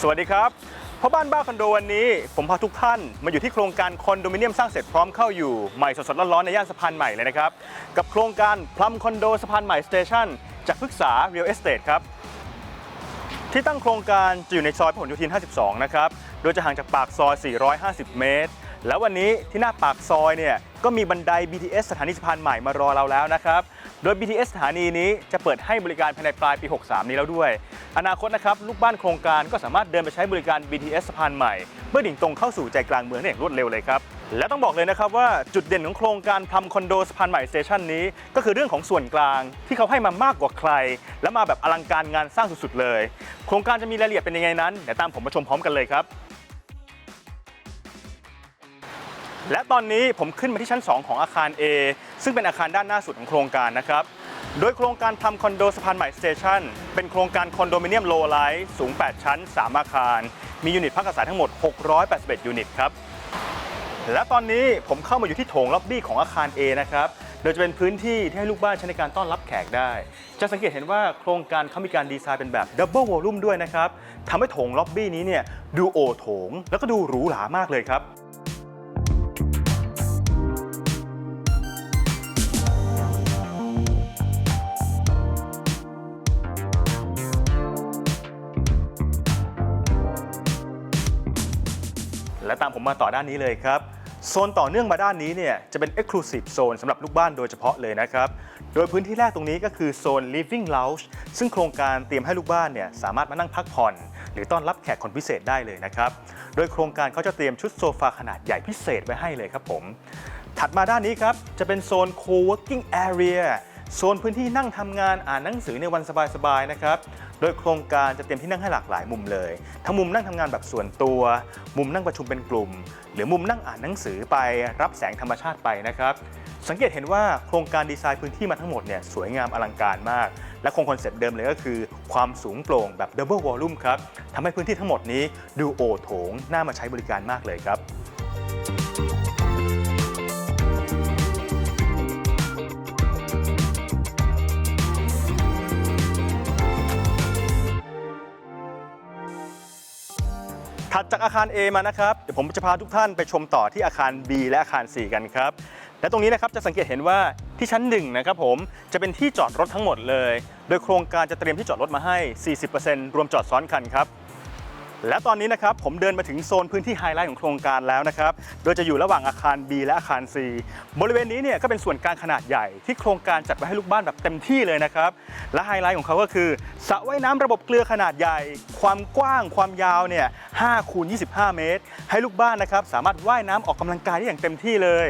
สวัสดีครับพ่อบ้านบ้าคอนโดวันนี้ ผมพาทุกท่านมาอยู่ที่โครงการคอนโดมิเนียมสร้างเสร็จพร้อมเข้าอยู่ใหม่สดๆร้อนๆในย่านสะพานใหม่เลยนะครับ กับโครงการพลัมคอนโดสะพานใหม่สเตชันจากพฤกษา Real Estate ครับ ที่ตั้งโครงการจะอยู่ในซอยพหลโยธิน 52 นะครับ โดยจะห่างจากปากซอย 450 เมตร แล้ววันนี้ที่หน้าปากซอยเนี่ยก็มีบันได BTS สถานีสะพานใหม่มารอเราแล้วนะครับ โดย BTS สถานีนี้จะเปิดให้บริการภายในปลายปี 63 นี้แล้วด้วย อนาคตนะครับลูกบ้านโครงการก็สามารถเดินไปใช้บริการ BTS สะพานใหม่เมื่อดิ่งตรงเข้าสู่ใจกลางเมืองได้อย่างรวดเร็วเลยครับ และต้องบอกเลยนะครับว่าจุดเด่นของโครงการพลัมคอนโดสะพานใหม่สเตชันนี้ ก็คือเรื่องของส่วนกลางที่เขาให้มามากกว่าใคร และมาแบบอลังการงานสร้างสุดๆเลย โครงการจะมีรายละเอียดเป็นยังไงนั้นเดี๋ยวตามผมมาชมพร้อมกันเลยครับและตอนนี้ผมขึ้นมาที่ชั้น 2 ของอาคาร A ซึ่งเป็นอาคารด้านหน้าสุดของโครงการนะครับ โดยโครงการทำคอนโดสะพานใหม่สเตชันเป็นโครงการคอนโดมิเนียมโลไลท์สูง 8 ชั้น 3 อาคาร มียูนิตพักอาศัยทั้งหมด 681 ยูนิตครับ และตอนนี้ผมเข้ามาอยู่ที่โถงล็อบบี้ของอาคาร A นะครับโดยจะเป็นพื้นที่ที่ให้ลูกบ้านใช้ในการต้อนรับแขกได้ จะสังเกตเห็นว่าโครงการเขามีการดีไซน์เป็นแบบดับเบิลวอลลุ่มด้วยนะครับทำให้โถงล็อบบี้นี้เนี่ยดูโอโถง แล้วก็ดูหรูหรามากเลยครับามผมมาต่อด้านนี้เลยครับโซนต่อเนื่องมาด้านนี้เนี่ยจะเป็น Exclusive Zone สำหรับลูกบ้านโดยเฉพาะเลยนะครับ โดยพื้นที่แรกตรงนี้ก็คือโซน Living Lounge ซึ่งโครงการเตรียมให้ลูกบ้านเนี่ยสามารถมานั่งพักผ่อน หรือต้อนรับแขกคนพิเศษได้เลยนะครับ โดยโครงการเขาจะเตรียมชุดโซฟาขนาดใหญ่พิเศษไว้ให้เลยครับผม ถัดมาด้านนี้ครับจะเป็นโซน Co-working Area โซนพื้นที่นั่งทำงานอ่านหนังสือในวันสบายๆนะครับ ดยโครงการจะเตรียมที่นั่งให้หลากหลายมุมเลย ทั้งมุมนั่งทำงานแบบส่วนตัว มุมนั่งประชุมเป็นกลุ่ม หรือมุมนั่งอ่านหนังสือไปรับแสงธรรมชาติไปนะครับสังเกตเห็นว่าโครงการดีไซน์พื้นที่มาทั้งหมดเนี่ยสวยงามอลังการมาก และคงคอนเซ็ปต์เดิมเลยก็คือ ความสูงโปร่งแบบ Double Volume ครับทำให้พื้นที่ทั้งหมดนี้ดูโอโถงน่ามาใช้บริการมากเลยครับ ดจากอาคาร A มานะครับเดี๋ยวผมจะพาทุกท่านไปชมต่อที่อาคาร B และอาคาร C กันครับและตรงนี้นะครับจะสังเกตเห็นว่าที่ชั้น1นะครับผมจะเป็นที่จอดรถทั้งหมดเลย โดยโครงการจะเตรียมที่จอดรถมาให้ 40%รวมจอดซ้อนคันครับ และตอนนี้นะครับผมเดินมาถึงโซนพื้นที่ไฮไลท์ของโครงการแล้วนะครับ โดยจะอยู่ระหว่างอาคาร B และอาคาร C บริเวณนี้เนี่ยก็เป็นส่วนกลางขนาดใหญ่ที่โครงการจัดไว้ให้ลูกบ้านแบบเต็มที่เลยนะครับ และไฮไลท์ของเขาก็คือสระว่ายน้ำระบบเกลือขนาดใหญ่ ความกว้างความยาวเนี่ย5คูณ25 เมตร ให้ลูกบ้านนะครับสามารถว่ายน้ำออกกำลังกายได้อย่างเต็มที่เลย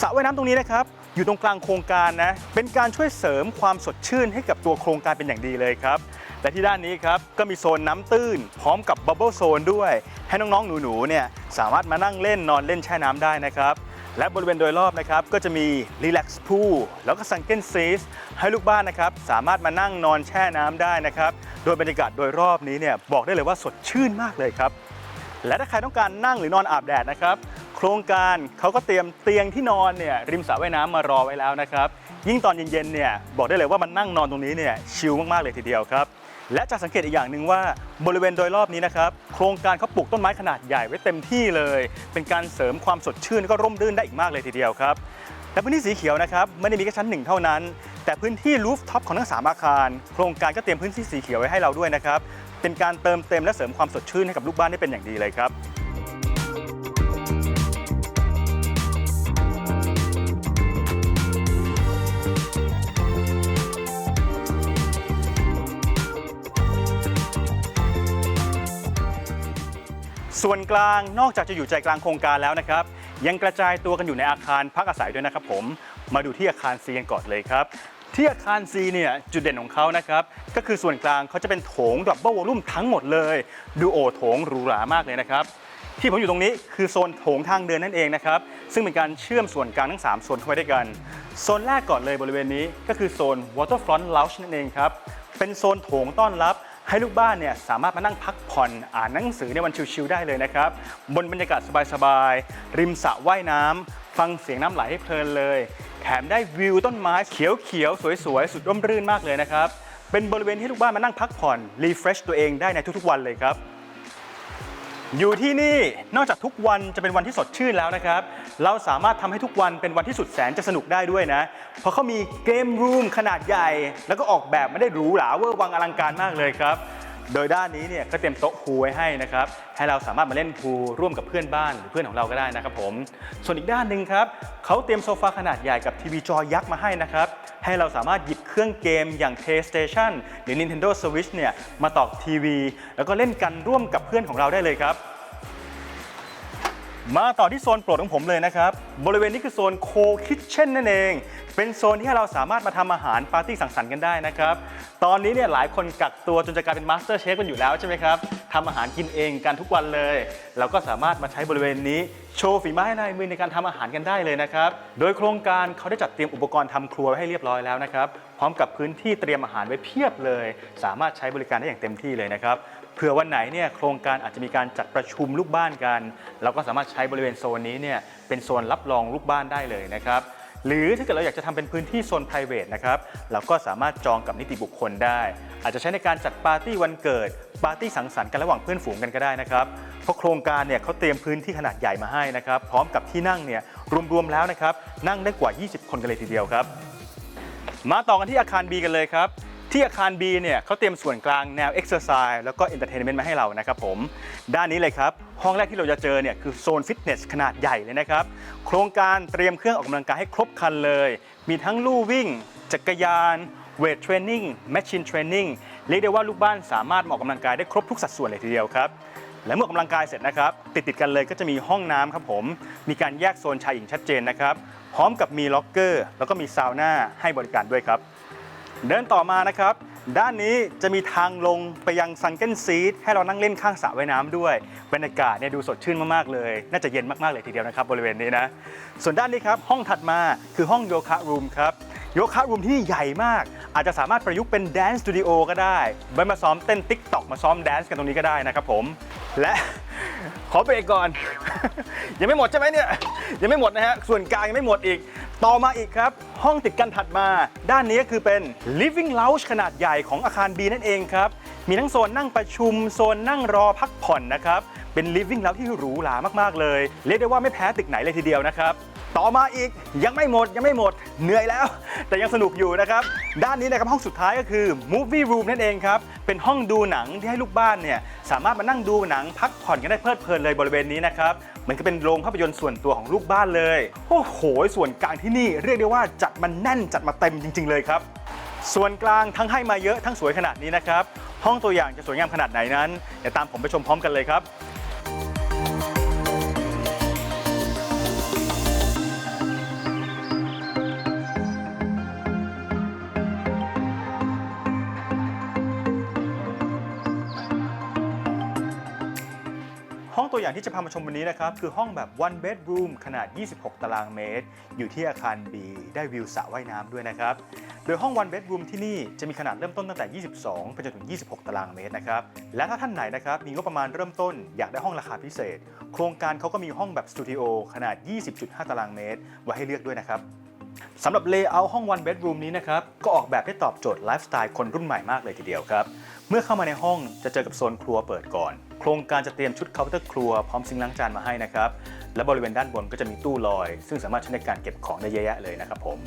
สระว่ายน้ำตรงนี้นะครับ อยู่ตรงกลางโครงการนะ เป็นการช่วยเสริมความสดชื่นให้กับตัวโครงการเป็นอย่างดีเลยครับ และที่ด้านนี้ครับก็มีโซนน้ำตื้น พร้อมกับบับเบิลโซนด้วย ให้น้องๆ หนูๆ เนี่ยสามารถมานั่งเล่นนอนเล่นแช่น้ำได้นะครับและบริเวณโดยรอบนะครับก็จะมี Relax Pool แล้วก็ Sunken Seas ให้ลูกบ้านนะครับสามารถมานั่งนอนแช่น้ำได้นะครับ โดยบรรยากาศโดยรอบนี้เนี่ยบอกได้เลยว่าสดชื่นมากเลยครับ และถ้าใครต้องการนั่งหรือนอนอาบแดดนะครับ ครงการเขาก็เตรียมเตียงที่นอนเนี่ยริมสระว่ายน้ำมารอไว้แล้วนะครับ ยิ่งตอนเย็นๆเนี่ยบอกได้เลยว่ามันนั่งนอนตรงนี้เนี่ยชิลมากๆเลยทีเดียวครับ และจะสังเกตอีกอย่างหนึ่งว่าบริเวณโดยรอบนี้นะครับโครงการเขาปลูกต้นไม้ขนาดใหญ่ไว้เต็มที่เลย เป็นการเสริมความสดชื่นแล้วก็ร่มรื่นได้อีกมากเลยทีเดียวครับและพื้นที่สีเขียวนะครับไม่ได้มีแค่ชั้นหนึ่งเท่านั้น แต่พื้นที่รูฟท็อปของทั้งสามอาคาร โครงการก็เตรียมพื้นที่สีเขียวไว้ให้เราด้วยนะครับเป็นการเติมเต็มและเสริมความสดชื่นให้กับลูกบ้านได้เป็นอย่างดีเลยครับ ส่วนกลางนอกจากจะอยู่ใจกลางโครงการแล้วนะครับ ยังกระจายตัวกันอยู่ในอาคารพักอาศัยด้วยนะครับผมมาดูที่อาคาร C กันก่อนเลยครับที่อาคาร C เนี่ยจุดเด่นของเขานะครับก็คือส่วนกลางเขาจะเป็นโถงดับเบิลวอลุ่มทั้งหมดเลย ดูโอโถงหรูหรามากเลยนะครับ ที่ผมอยู่ตรงนี้คือโซนโถงทางเดินนั่นเองนะครับ ซึ่งเป็นการเชื่อมส่วนกลางทั้ง 3 โซนเข้าไว้ด้วยกัน โซนแรกก่อนเลยบริเวณนี้ก็คือโซน Waterfront Lounge นั่นเองครับ เป็นโซนโถงต้อนรับ ให้ลูกบ้านเนี่ยสามารถมานั่งพักผ่อนอ่านหนังสือในวันชิวๆได้เลยนะครับ บนบรรยากาศสบายๆ ริมสระว่ายน้ำฟังเสียงน้ำไหลให้เพลินเลย แถมได้วิวต้นไม้เขียวๆ สวยๆ สุดร่มรื่นมากเลยนะครับ เป็นบริเวณที่ลูกบ้านมานั่งพักผ่อน รีเฟรชตัวเองได้ในทุกๆวันเลยครับอยู่ที่นี่นอกจากทุกวันจะเป็นวันที่สดชื่นแล้วนะครับ เราสามารถทำให้ทุกวันเป็นวันที่สุดแสนจะสนุกได้ด้วยนะ เพราะเขามีเกมรูมขนาดใหญ่ แล้วก็ออกแบบไม่ได้หรูหราเวอร์วังอลังการมากเลยครับ โดยด้านนี้เนี่ยก็เตรียมโต๊ะพูลไว้ให้นะครับ ให้เราสามารถมาเล่นพูลร่วมกับเพื่อนบ้านหรือเพื่อนของเราก็ได้นะครับผม ส่วนอีกด้านหนึ่งครับเขาเตรียมโซฟาขนาดใหญ่กับทีวีจอยักษ์มาให้นะครับ ให้เราสามารถหยิบเครื่องเกมอย่าง PlayStation หรือ Nintendo Switch เนี่ยมาต่อทีวี แล้วก็เล่นกันร่วมกับเพื่อนของเราได้เลยครับ มาต่อที่โซนโปรดของผมเลยนะครับ บริเวณนี้คือโซนโคคิ t เช่นนั่นเอง เป็นโซนที่เราสามารถมาทำอาหารปาร์ตี้สังสรรค์กันได้นะครับ ตอนนี้เนี่ยหลายคนกักตัวจนจะกลายเป็นมาสเตอร์เชฟกันอยู่แล้วใช่ไหมครับทำอาหารกินเองกันทุกวันเลย เราก็สามารถมาใช้บริเวณนี้โชว์ฝีไม้ลายมือในการทำอาหารกันได้เลยนะครับ โดยโครงการเขาได้จัดเตรียมอุปกรณ์ทำครัวไว้ให้เรียบร้อยแล้วนะครับ พร้อมกับพื้นที่เตรียมอาหารไว้เพียบเลย สามารถใช้บริการได้อย่างเต็มที่เลยนะครับ เผื่อวันไหนเนี่ยโครงการอาจจะมีการจัดประชุมลูกบ้านกัน เราก็สามารถใช้บริเวณโซนนี้เนี่ยเป็นโซนรับรองลูกบ้านได้เลยนะครับหรือถ้าเกิดเราอยากจะทำเป็นพื้นที่โซน p r i v a t นะครับเราก็สามารถจองกับนิติบุคคลได้ อาจจะใช้ในการจัดปาร์ตี้วันเกิด ปาร์ตี้สังสรรค์กันระหว่างเพื่อนฝูงกันก็ได้นะครับเพราะโครงการเนี่ยเขาเตรียมพื้นที่ขนาดใหญ่มาให้นะครับ พร้อมกับที่นั่งเนี่ยรวมๆแล้วนะครับนั่งได้กว่า 20 คนกันเลยทีเดียวครับ มาต่อกันที่อาคาร B กันเลยครับ ที่อาคาร B เนี่ยเขาเตรียมส่วนกลางแนว Exercise แล้วก็ Entertainment มาให้เรานะครับผม ด้านนี้เลยครับ ห้องแรกที่เราจะเจอเนี่ยคือโซนฟิตเนสขนาดใหญ่เลยนะครับ โครงการเตรียมเครื่องออกกำลังกายให้ครบครันเลย มีทั้งลู่วิ่ง จักรยานเวทเทรนนิ่งแมชชีนเทรนนิ่งเรียกได้ว่าลูกบ้านสามารถออกกำลังกายได้ครบทุกสัดส่วนเลยทีเดียวครับและเมื่อออกกำลังกายเสร็จนะครับ ติดติดกันเลยก็จะมีห้องน้ำครับผม มีการแยกโซนชายหญิงชัดเจนนะครับ พร้อมกับมีล็อกเกอร์ แล้วก็มีซาวน่าให้บริการด้วยครับ เดินต่อมานะครับ ด้านนี้จะมีทางลงไปยังซังเกิลซีทให้เรานั่งเล่นข้างสระว่ายน้ำด้วยบรรยากาศเนี่ยดูสดชื่นมาก ๆ เลย น่าจะเย็นมาก ๆ เลยทีเดียวนะครับ บริเวณนี้นะ ส่วนด้านนี้ครับ ห้องถัดมาคือห้องโยคะรูมครับโยคะรูมที่นี่ใหญ่มาก อาจจะสามารถประยุกต์เป็นแดนซ์สตูดิโอก็ได้ไว้มาซ้อมเต้นติ๊กต็อกมาซ้อมแดนซ์กันตรงนี้ก็ได้นะครับผม และ ขอเบรกก่อน ยังไม่หมดใช่ไหมเนี่ย ยังไม่หมดนะฮะ ส่วนกลางยังไม่หมดอีก ต่อมาอีกครับ ห้องติดกันถัดมา ด้านนี้ก็คือเป็น living lounge ขนาดใหญ่ของอาคาร B นั่นเองครับ มีทั้งโซนนั่งประชุม โซนนั่งรอพักผ่อนนะครับ เป็น living lounge ที่หรูหรามากๆเลย เรียกได้ว่าไม่แพ้ตึกไหนเลยทีเดียวนะครับ ต่อมาอีกยังไม่หมดยังไม่หมดเหนื่อยแล้ว แต่ยังสนุกอยู่นะครับ ด้านนี้นะครับห้องสุดท้ายก็คือ movie room นั่นเองครับ เป็นห้องดูหนังที่ให้ลูกบ้านเนี่ยสามารถมานั่งดูหนังพักผ่อนกันได้เพลิดเพลินเลยบริเวณนี้นะครับเหมันก็เป็นโรงภาพยนตร์ส่วนตัวของลูกบ้านเลยโอ้โห ส่วนกลางที่นี่เรียกได้ว่าจัดมันแน่นจัดมาเต็มจริง ๆ เลยครับส่วนกลางทั้งให้มาเยอะทั้งสวยขนาดนี้นะครับห้องตัวอย่างจะสวยงามขนาดไหนนั้นเดี๋ยวตามผมไปชมพร้อมกันเลยครับ ห้องตัวอย่างที่จะพามาชมวันนี้นะครับ คือห้องแบบ one bedroom ขนาด 26 ตารางเมตร อยู่ที่อาคาร B ได้วิวสระว่ายน้ำด้วยนะครับ โดยห้อง one bedroom ที่นี่จะมีขนาดเริ่มต้นตั้งแต่ 22 ไปจนถึง 26 ตารางเมตรนะครับ และถ้าท่านไหนนะครับ มีงบประมาณเริ่มต้นอยากได้ห้องราคาพิเศษ โครงการเขาก็มีห้องแบบสตูดิโอขนาด 20.5 ตารางเมตร ไว้ให้เลือกด้วยนะครับสำหรับเลเยอร์ห้อง one bedroom นี้นะครับ ก็ออกแบบให้ตอบโจทย์ไลฟ์สไตล์คนรุ่นใหม่มากเลยทีเดียวครับ เมื่อเข้ามาในห้องจะเจอกับโซนครัวเปิดก่อน โครงการจะเตรียมชุดเคาน์เตอร์ครัวพร้อมซิงล้างจานมาให้นะครับ และบริเวณด้านบนก็จะมีตู้ลอย ซึ่งสามารถใช้ในการเก็บของได้เยอะแยะเลยนะครับผม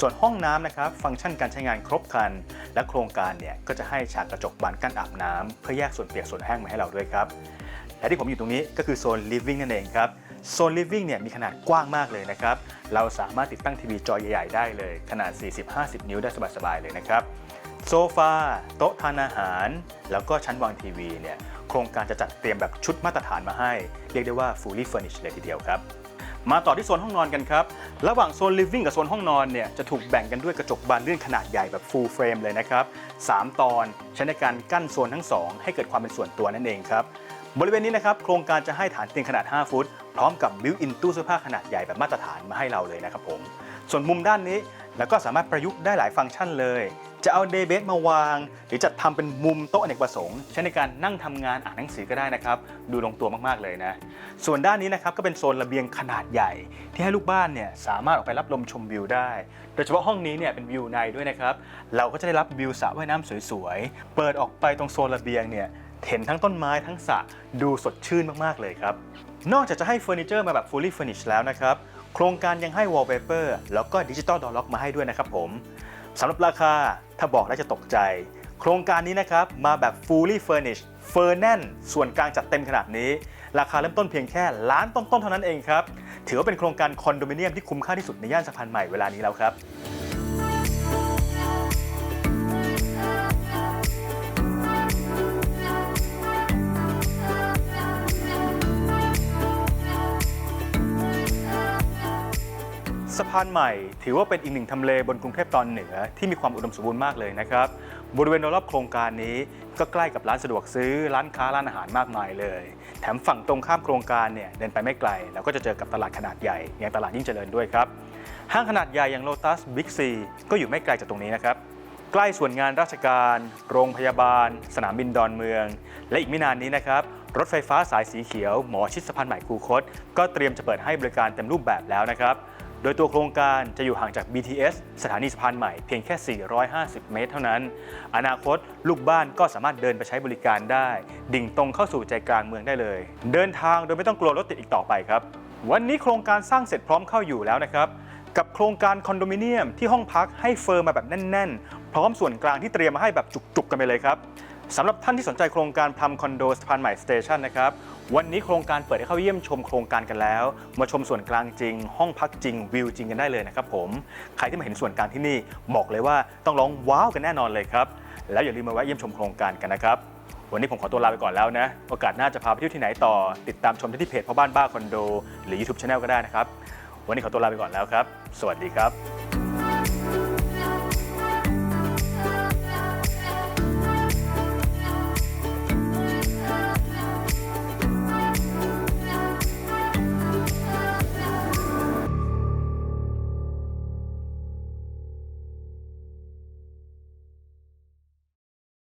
ส่วนห้องน้ำนะครับ ฟังก์ชันการใช้งานครบครัน และโครงการเนี่ยก็จะให้ฉากกระจกบานกั้นอาบน้ำเพื่อแยกส่วนเปียกส่วนแห้งมาให้เราด้วยครับและที่ผมอยู่ตรงนี้ก็คือโซน living นั่นเองครับโซน living เนี่ยมีขนาดกว้างมากเลยนะครับ เราสามารถติดตั้งทีวีจอใหญ่ ๆ ได้เลย ขนาด 40-50 นิ้วได้สบายๆเลยนะครับ โซฟาโต๊ะทานอาหาร แล้วก็ชั้นวางทีวีเนี่ยโครงการจะจัดเตรียมแบบชุดมาตรฐานมาให้ เรียกได้ว่า fully furnished เลยทีเดียวครับ มาต่อที่โซนห้องนอนกันครับ ระหว่างโซน living กับโซนห้องนอนเนี่ยจะถูกแบ่งกันด้วยกระจกบานเลื่อนขนาดใหญ่แบบ full frame เลยนะครับ 3 ตอนใช้ในการกั้นโซนทั้ง 2 ให้เกิดความเป็นส่วนตัวนั่นเองครับบริเวณนี้นะครับโครงการจะให้ฐานเตียงขนาด 5 ฟุต พร้อมกับบิวอินตู้เสื้อผ้าขนาดใหญ่แบบมาตรฐานมาให้เราเลยนะครับผม ส่วนมุมด้านนี้ แล้วก็สามารถประยุกต์ได้หลายฟังก์ชันเลย จะเอาเดย์เบสมาวาง หรือจะทำเป็นมุมโต๊ะอเนกประสงค์ใช้ในการนั่งทำงานอ่านหนังสือก็ได้นะครับ ดูลงตัวมากๆเลยนะ ส่วนด้านนี้นะครับก็เป็นโซนระเบียงขนาดใหญ่ ที่ให้ลูกบ้านเนี่ยสามารถออกไปรับลมชมวิวได้ โดยเฉพาะห้องนี้เนี่ยเป็นวิวในด้วยนะครับ เราก็จะได้รับวิวสระว่ายน้ำสวยๆ เปิดออกไปตรงโซนระเบียงเนี่ยเห็นทั้งต้นไม้ทั้งสระดูสดชื่นมากๆเลยครับ นอกจากจะให้เฟอร์นิเจอร์มาแบบ fully furnished แล้วนะครับ โครงการยังให้ wallpaper แล้วก็ดิจิตอลดอล็อกมาให้ด้วยนะครับผมสำหรับราคาถ้าบอกแล้วจะตกใจ โครงการนี้นะครับ มาแบบ fully furnished เฟอร์แน่น ส่วนกลางจัดเต็มขนาดนี้ ราคาเริ่มต้นเพียงแค่ล้านต้นๆเท่านั้นเองครับ ถือว่าเป็นโครงการคอนโดมิเนียมที่คุ้มค่าที่สุดในย่านสะพานใหม่เวลานี้แล้วครับานใหม่ ถือว่าเป็นอีกหนึ่งทำเลบนกรุงเทพตอนเหนือที่มีความอุดมสมบูรณ์มากเลยนะครับ บริเวณรอบโครงการนี้ก็ใกล้กับร้านสะดวกซื้อร้านค้าร้านอาหารมากมายเลย แถมฝั่งตรงข้ามโครงการเนี่ยเดินไปไม่ไกลเราก็จะเจอกับตลาดขนาดใหญ่อย่างตลาดยิ่งเจริญด้วยครับห้างขนาดใหญ่อย่างโลตัสบิ๊กซีก็อยู่ไม่ไกลจากตรงนี้นะครับใกล้ส่วนงานราชการ โรงพยาบาล สนามบินดอนเมือง และอีกไม่นานนี้นะครับ รถไฟฟ้าสายสีเขียว หมอชิดสะพานใหม่คูคต ก็เตรียมจะเปิดให้บริการเต็มรูปแบบแล้วนะครับ โดยตัวโครงการจะอยู่ห่างจาก BTS สถานีสะพานใหม่เพียงแค่ 450 เมตร เท่านั้น อนาคตลูกบ้านก็สามารถเดินไปใช้บริการได้ ดิ่งตรงเข้าสู่ใจกลางเมืองได้เลย เดินทางโดยไม่ต้องกลัวรถติดอีกต่อไปครับ วันนี้โครงการสร้างเสร็จพร้อมเข้าอยู่แล้วนะครับกับโครงการคอนโดมิเนียมที่ห้องพักให้เฟิร์มมาแบบแน่น ๆ พร้อมส่วนกลางที่เตรียมมาให้แบบจุก ๆ กันไปเลยครับ สำหรับท่านที่สนใจโครงการพลัมคอนโดสะพานใหม่สเตชันนะครับ วันนี้โครงการเปิดให้เข้าเยี่ยมชมโครงการกันแล้ว มาชมส่วนกลางจริง ห้องพักจริงวิวจริงกันได้เลยนะครับผม ใครที่มาเห็นส่วนกลางที่นี่บอกเลยว่าต้องร้องว้าวกันแน่นอนเลยครับ แล้วอย่าลืมมาแวะเยี่ยมชมโครงการกันนะครับ วันนี้ผมขอตัวลาไปก่อนแล้วนะ โอกาสหน้าจะพาไปเที่ยวที่ไหนต่อ ติดตามชมได้ที่เพจพ่อบ้านบ้าคอนโด หรือ YouTube Channel ก็ได้นะครับ วันนี้ขอตัวลาไปก่อนแล้วครับ สวัสดีครับ